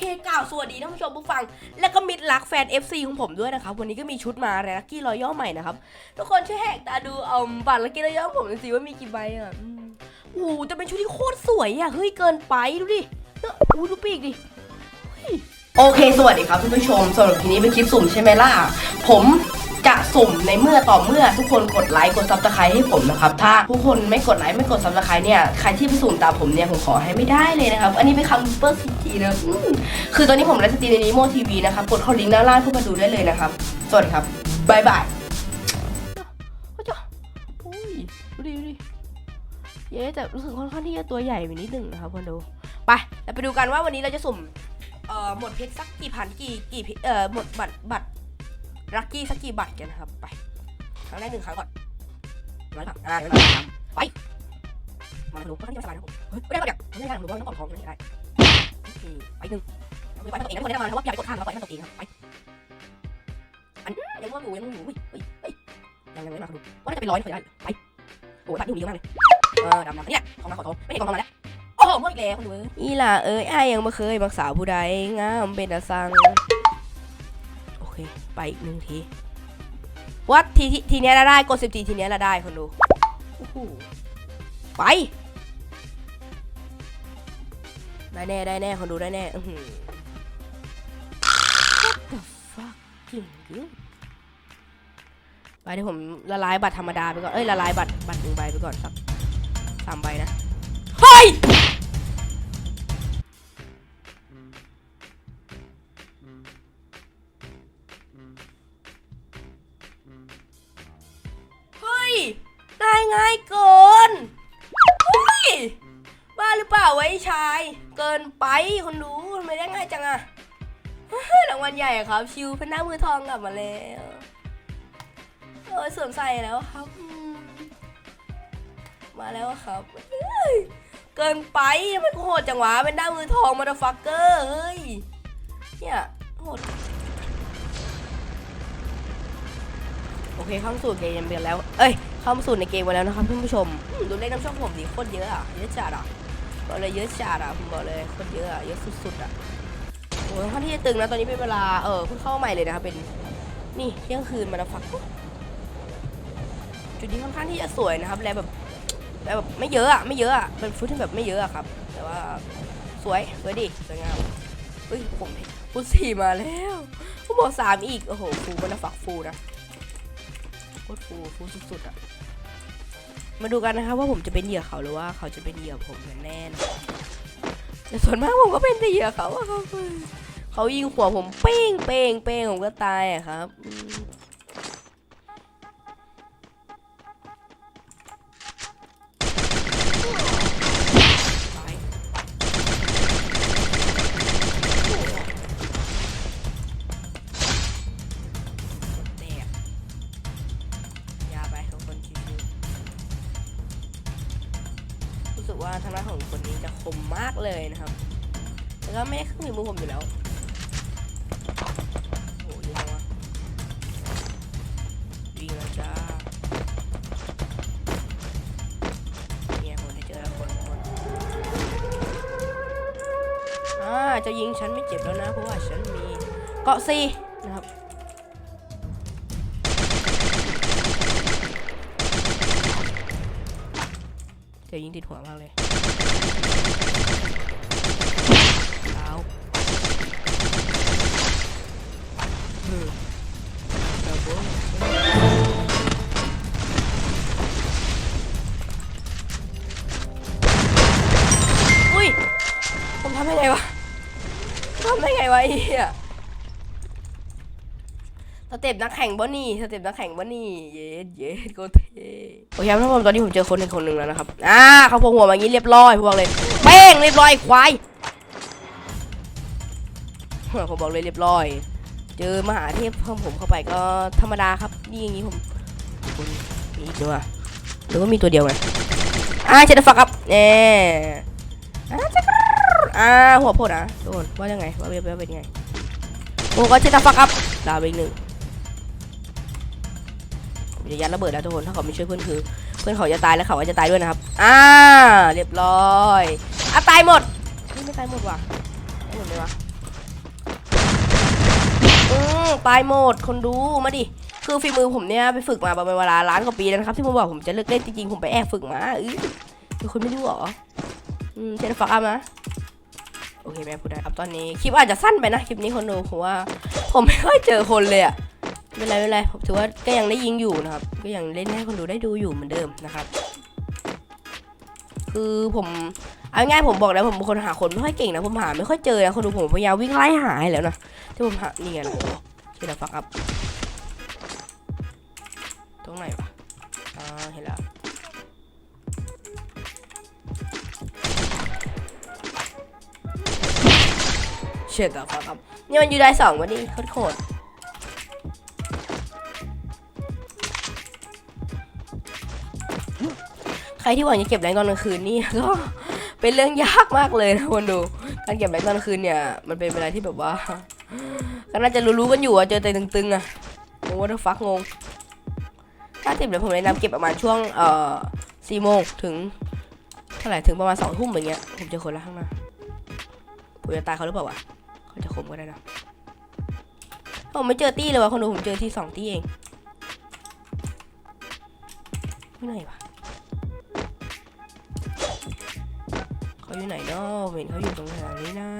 เคกล่าวสวัสดีท่านผู้ชมผู้ฟัง และก็มิตรรักแฟน FC ของผมด้วยนะครับ วันนี้ก็มีชุดมาแรลักกี้รอยย่อใหม่นะครับ ทุกคนช่วยแหกตาดูเอาบัตรลักกี้รอยย่อผมหน่อยสิว่ามีกี่ใบอะโอ้โหแต่เป็นชุดที่โคตรสวยอะเฮ้ยเกินไปดูดิเนอะอู้ดูปีกดิโอเค สวัสดีครับท่านผู้ชมสำหรับทีนี้เป็นคลิปสุ่มใช่ไหมล่ะ ผม จะสุ่มในเมื่อต่อเมื่อทุกคนกดไลค์กดซับสไครต์ให้ผมนะครับถ้าทุกคนไม่กดไลค์ไม่กดซับสไครต์เนี่ยใครที่ไปสุ่มตามผมเนี่ยผมขอให้ไม่ได้เลยนะครับอันนี้เป็นคำเปิร์สิทีนะคือตอนนี้ผมไลฟ์สตรีมในนิโมทีวีนะครับกดเข้าลิงก์ด้านล่างเพื่อมาดูได้เลยนะครับสวัสดีครับบายบายอุ้ยดูดิดูดิเย้แต่รู้สึกค่อนข้างที่จะตัวใหญ่ไปนิดหนึ่งนะครับคนดูไปเราไปดูกันว่าวันนี้เราจะสุ่มเอ่อหมดเพชรสักกี่พันกี่กี่เพชรเอ่อหมดบัตรบัตร ลัคกี้สักกี่บัตรกันนะครับ ไป ครั้งแรกหนึ่งครั้งก่อนร้อยครั้งอ่าร้อยครั้งไปมาดูค่อนข้างที่จะสบายนะผมเฮ้ยไม่ได้บัตรเนี่ยไม่ได้หรือว่าต้องกดของไม่ได้โอเคไปหนึ่งเอาไปไปตัวเองนะทุกคนแนะนำนะว่าอย่าไปกดข้ามแล้วปล่อยให้มันตัวเองครับไปอันยังว่าอยู่ยังอยู่เฮ้ยเฮ้ยยังยังไม่มาดูว่าน่าจะเป็นร้อยนะเคยได้ไปโอ้ยบัตรดูดีมากเลยเออดำดำเนี่ยของมาขอโทษไม่เห็นของมาแล้วโอ้โหมื่อกี้แล้วคุณดูอีหล่าเอ้ยอ้ยังไม่เคยมักสาวผู้ใดงามเป็นตาสัง ไปอีกหนึ่งทีวัดทีทีทีเนี้ยเราได้กดสิบทีทีเนี้ยเราได้คนดูโอ้โหไป ได้แน่ได้แน่คนดูได้แน่อื้อหือ What the fucking dude ไปเดี๋ยวผมละลายบัตรธรรมดาไปก่อน เอ้ยละลายบัตรบัตรหนึ่งใบไปก่อนสักสามใบนะ เฮ้ย ได้ง่ายเกินเฮ้ยบ้าหรือเปล่าไอ้ชาย เกินไปคนดูทำไมได้ง่ายจังอะรางวัลใหญ่อะครับชิวเป็นหน้ามือทองกลับมาแล้วเออสวมใส่แล้วครับ มาแล้วครับเกินไปมันโหดจังวะเป็นหน้ามือทองมาดฟักเกอร์เฮ้ยเนี่ยโหดโอเคเข้าสู่เกมกันแล้ว เอ้ย เข้ามาสู่ในเกมกันแล้วนะครับท่านผู้ชมดูเลขน้ำช่องผมดิโคตรเยอะอะเยอะจัดอะบอกเลยเยอะจัดอะผมบอกเลยโคตรเยอะอะเยอะสุดๆอะโอ้ยค่อนที่จะตึงนะตอนนี้เป็นเวลาเออเพิ่งเข้าใหม่เลยนะครับเป็นนี่เที่ยงคืนมาแล้วฟักจุดนี้ค่อนข้างที่จะสวยนะครับแล้วแบบแล้วแบบไม่เยอะอะไม่เยอะอะเป็นฟุตที่แบบไม่เยอะอะครับ แต่ว่าสวยสวยดิสวยงามเฮ้ยผมฟุตสี่มาแล้วผมบอกสามอีกโอ้โหฟูมันนะฝักฟูนะ ตรฟูฟูสุดๆอะ มาดูกันนะครับว่าผมจะเป็นเหยื่อเขาหรือว่าเขาจะเป็นเหยื่อผมกันแน่นแต่ส่วนมากผมก็เป็นเหยื่อเขาอะครับเขายิงหัวผมเป้งเป้งเป้งผมก็ตายอะครับ ว่าทางด้านของคนนี้จะคมมากเลยนะครับแต่ก็ไม่ได้ขึ้นมือมือผมอยู่แล้วโอ้ยยังวะดีแล้วจ้าเนี่ยคนให้เจอแล้วคนคนอ่าจะยิงฉันไม่เจ็บแล้วนะเพราะว่าฉันมีเกาะซีนะครับ เดี๋ยวยิงติดหัวมากเลยเท้าอืมเอาโว้ยอุ้ย ผมทำได้ไงวะทำได้ไงวะไอ้เหี้ย สเต็ปนักแข่งบ่นี่สเต็ปนักแข่งบ่นี่เย็ดเย็ดโคตรเท่โอเคครับท่านตอนนี้ผมเจอคนหนึ่งคนหนึ่งแล้วนะครับอ่าเขาพกหัวมางนี้เรียบร้อยผมบอกเลยเป้งเรียบร้อยควายผมบอกเลยเรียบร้อย เจอมหาเทพเพิ่มผมเข้าไปก็ธรรมดาครับนี่อย่างนี้ผมมีอีกด้วหรือว่ามีตัวเดียวไงอ่าเจดฟักครับเน่อ่าจะอ่าหัวโพดอะทุกคนว่ายังไงว่าเว็บเป็นยังไงโอ้ก็เจดฟักครับดาวไปอีกหนึ่ง จะยัดระเบิดแล้วทุกคนถ้าเขาไม่ช่วยเพื่อนคือ เพื่อนเขาจะตายแล้วเขาก็จะตายด้วยนะครับอ่าเรียบร้อยอะตายหมดเฮ้ยไม่ตายหมดว่ะไม่หมดเลยวะอือตายหมดคนดูมาดิคือฝีมือผมเนี่ยไปฝึกมาประมาณเวลาล้านกว่าปีแล้วนะครับที่ผมบอกผมจะเลิกเล่นจริงๆผมไปแอบฝึกมาอือมีคนไม่รู้เหรออืมเจนฟักอัพนะโอเคแม่พูดได้ครับตอนนี้คลิปอาจจะสั้นไปนะคลิปนี้คนดูผมว่า ผมไม่ค่อยเจอคนเลยอะ ไม่เป็นไรไม่เป็นไรผมถือว่าก็ยังได้ยิงอยู่นะครับ ก็ยังเล่นให้คนดูได้ดูอยู่เหมือนเดิมนะครับ คือผมเอาง่ายผมบอกแล้วผมเป็นคนหาคนไม่ค่อยเก่งนะผมหาไม่ค่อยเจอนะคนดูผมพยายามวิ่งไล่หาให้แล้วนะที่ผมหานี่ไงนะที่เราฟักอัพตรงไหนวะอ่าเห็นแล้วเชิดอะฟักอัพนี่มันอยู่ได้สองวันนี้โคตร ใครที่หวังจะเก็บแรงตอนกลางคืนนี่ก็เป็นเรื่องยากมากเลยนะคนดู การเก็บแรงตอนกลางคืนเนี่ย มันเป็นอะไรที่แบบว่าก็น่าจะรู้ๆกันอยู่อะเจอแต่ตึงๆอะงงว่าฟักงงถ้าติดเลยผมแนะนำเก็บประมาณช่วงเอ่อสี่โมงถึงเท่าไหร่ถึงประมาณสองทุ่มอย่างเงี้ยผมจอคนละข้างหน้าผมจะตายเขาหรือเปล่าวะเขาจะคมก็ได้นะผมไม่เจอตี้เลยวะคนดูผมเจอที่สองตี้เองที่ไหนวะ เขาอยู่ไหนเนาะเห็นเขาอยู่ตรงแถวนี้นะ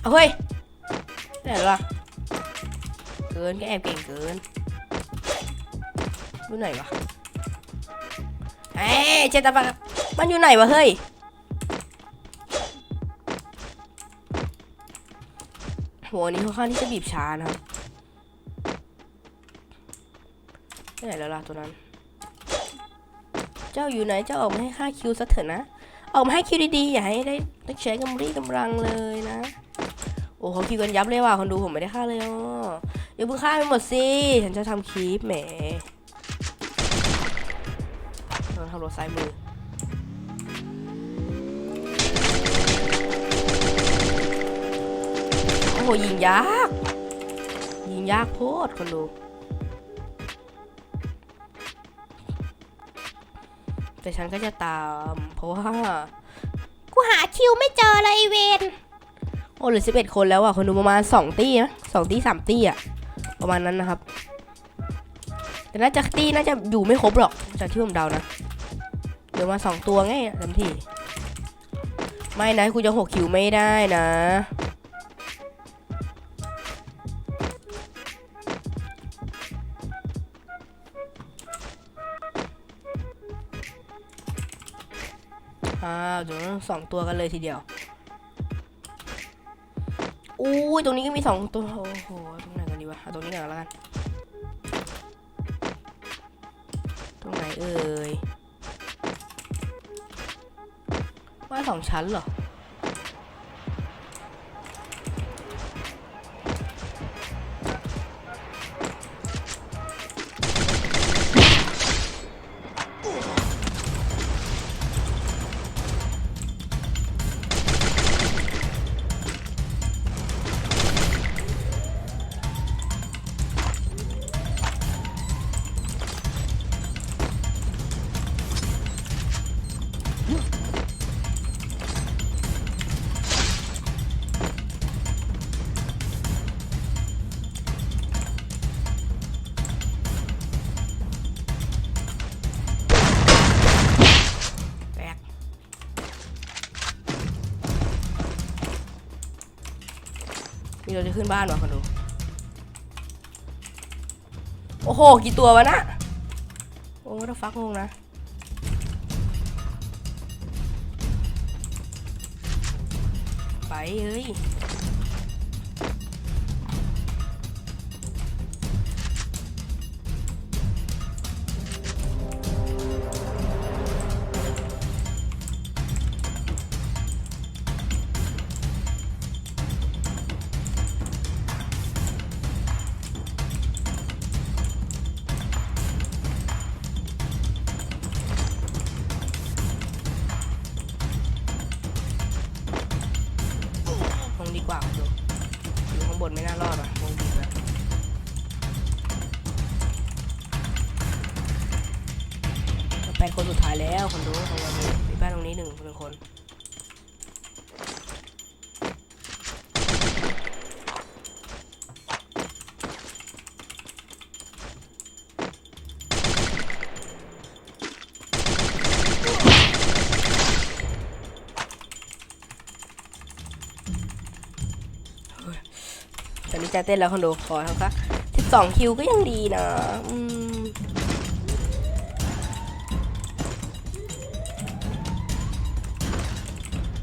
เอาเฮ้ยไหนล่ะเกินก็แอบเก่งเกินอยู่ไหนวะเอ้ยเจตาปะมันอยู่ไหนวะเฮ้ยหัวนี้ค่อนข้างที่จะบีบช้านะครับ ไหนแล้วล่ะตัวนั้น เจ้าอยู่ไหนเจ้าออกมาให้ค่าคิวสักเถอะนะ ออกมาให้คิวดีๆอย่าให้ได้ได้ใช้กำรีกำลังเลยนะ โอ้เขาคิวกันยับเลยว่ะคนดูผมไม่ได้ค่าเลยอ๋ออย่าเพิ่งฆ่าไปหมดสิ ฉันจะทำคลิปแหมเราทำรถซ้ายมือโอ้โหยิงยาก ยิงยากโพดคนดู แต่ฉันก็จะตาม เพราะว่ากูหาคิวไม่เจอเลยเวนโอ้เหลือสิบเอ็ดคนแล้วอะคนดูประมาณสองตี้นะสองตี้สามตี้อะประมาณนั้นนะครับ แต่น่าจะตี้น่าจะอยู่ไม่ครบหรอกจากที่ผมเดานะเหลือมาสองตัวไงเต็มที่ ไม่นะกูจะหกคิวไม่ได้นะ อ้าวเดี๋ยวสองตัวกันเลยทีเดียวอุ้ยตรงนี้ก็มีสองตัวโอ้โหตรงไหนกันดีวะเอาตรงนี้ก่อนแล้วกัน ตรงไหนเอ่ยว่าสองชั้นเหรอีเราจะขึ้นบ้านวะคนดู โอ้โห กี่ตัววะนะโอ้ถ้าฟักงงนะ ไปเฮ้ย บนไม่น่ารอดอะวงบีบอะแปดคนสุดท้ายแล้วคนดูของนี้มีบ้านตรงนี้หนึ่งเป็นคน ใจเต้นแล้วคอนโดขอทั้งสักสิบสองคิวก็ยังดีนะอืม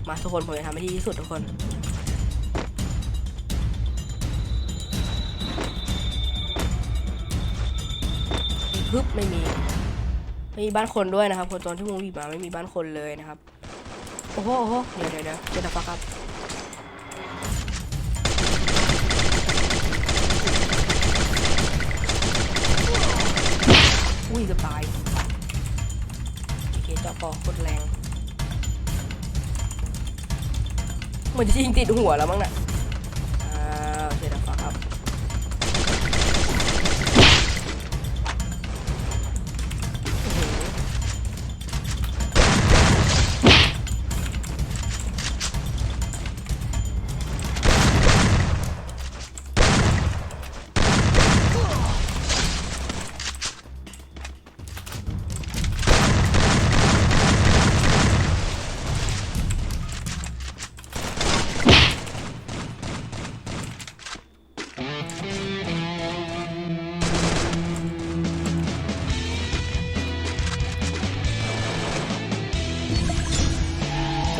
มาทุกคนผมจะทำให้ดีที่สุดทุกคนฮึบไม่มีไม่มีบ้านคนด้วยนะครับ คนตอนที่มูวีมาไม่มีบ้านคนเลยนะครับ โอ้โหโอโหเดี๋ยวเดี๋ยวเดี๋ยวเดี๋ยวนะฟักครับ ตายโอเคเจาะปอกดแรง เหมือนจะยิงติดหัวแล้วมั้งน่ะ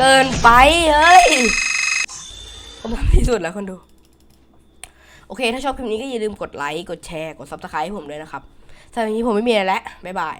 เกินไปเฮ้ยผมทำที่สุดแล้วคนดู โอเค ถ้าชอบคลิปนี้ก็อย่าลืมกดไลค์ กดแชร์ กด subscribe ให้ผมด้วยนะครับสำหรับวันนี้ผมไม่มีอะไรแล้ว บ๊ายบาย